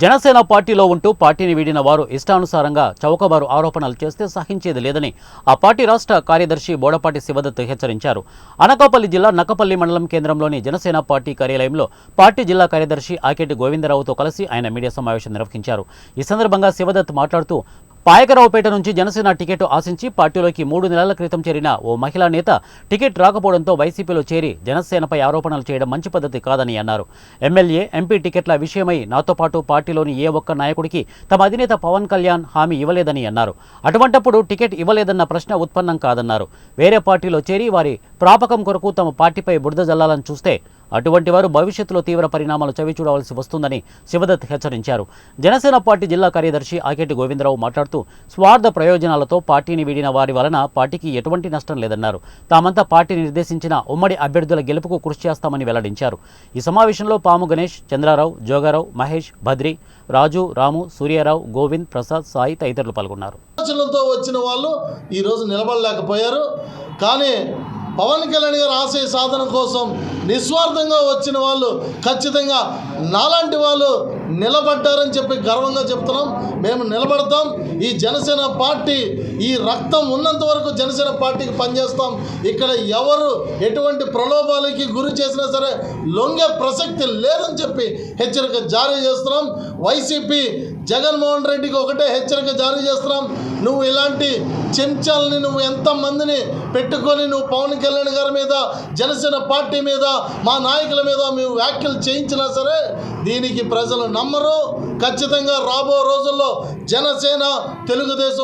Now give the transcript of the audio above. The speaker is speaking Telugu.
జనసేన పార్టీలో ఉంటూ పార్టీని వీడిన వారు ఇష్టానుసారంగా చౌకబారు ఆరోపణలు చేస్తే సహించేది లేదని ఆ పార్టీ రాష్ట్ర కార్యదర్శి బోడపాటి శివదత్ హెచ్చరించారు. అనకాపల్లి జిల్లా నక్కపల్లి మండలం కేంద్రంలోని జనసేన పార్టీ కార్యాలయంలో పార్టీ జిల్లా కార్యదర్శి ఆకేటి గోవిందరావుతో కలిసి ఆయన మీడియా సమావేశం నిర్వహించారు. ఈ సందర్భంగా శివదత్ మాట్లాడుతూ పాయకరావుపేట నుంచి జనసేన టికెట్ ఆశించి పార్టీలోకి మూడు నెలల క్రితం చేరిన ఓ మహిళా నేత టికెట్ రాకపోవడంతో వైసీపీలో చేరి జనసేనపై ఆరోపణలు చేయడం మంచి పద్ధతి కాదని అన్నారు. ఎమ్మెల్యే ఎంపీ టికెట్ల విషయమై నాతో పాటు పార్టీలోని ఏ ఒక్క నాయకుడికి తమ అధినేత పవన్ కళ్యాణ్ హామీ ఇవ్వలేదని అన్నారు. అటువంటప్పుడు టికెట్ ఇవ్వలేదన్న ప్రశ్న ఉత్పన్నం కాదన్నారు. వేరే పార్టీలో చేరి వారి ప్రాపకం కొరకు తమ పార్టీపై బురద జల్లాలని చూస్తే అటువంటి వారు భవిష్యత్తులో తీవ్ర పరిణామాలు చవి చూడవలసి వస్తుందని శివదత్ హెచ్చరించారు. జనసేన పార్టీ జిల్లా కార్యదర్శి ఆకేటి గోవిందరావు మాట్లాడుతూ స్వార్థ ప్రయోజనాలతో పార్టీని వీడిన వారి వలన పార్టీకి ఎటువంటి నష్టం లేదన్నారు. తామంతా పార్టీ నిర్దేశించిన ఉమ్మడి అభ్యర్థుల గెలుపుకు కృషి చేస్తామని వెల్లడించారు. ఈ సమావేశంలో పాము గణేష్ చంద్రారావు జోగారావు మహేష్ భద్రి రాజు రాము సూర్యారావు గోవింద్ ప్రసాద్ సాయి తదితరులు పాల్గొన్నారు. వచ్చిన వాళ్ళు ఈరోజు నిలబడలేకపోయారు. కానీ పవన్ కళ్యాణ్ గారు ఆశయ సాధన కోసం నిస్వార్థంగా వచ్చిన వాళ్ళు ఖచ్చితంగా నాలాంటి వాళ్ళు నిలబడ్డారని చెప్పి గర్వంగా చెప్తున్నాం. మేము నిలబడతాం. ఈ జనసేన పార్టీ ఈ రక్తం ఉన్నంత వరకు జనసేన పార్టీకి పనిచేస్తాం. ఇక్కడ ఎవరు ఎటువంటి ప్రలోభాలకి గురి చేసినా సరే లొంగే ప్రసక్తి లేదని చెప్పి హెచ్చరిక జారీ చేస్తున్నాం. వైసీపీ జగన్మోహన్ రెడ్డికి ఒకటే హెచ్చరిక జారీ చేస్తున్నాం. నువ్వు ఇలాంటి చెంచాలని నువ్వు ఎంతమందిని పెట్టుకొని నువ్వు పవన్ కళ్యాణ్ గారి మీద జనసేన పార్టీ మీద మా నాయకుల మీద మేము వ్యాఖ్యలు చేయించినా సరే దీనికి ప్రజలు నమ్మరు. ఖచ్చితంగా రాబో రోజుల్లో జనసేన తెలుగుదేశం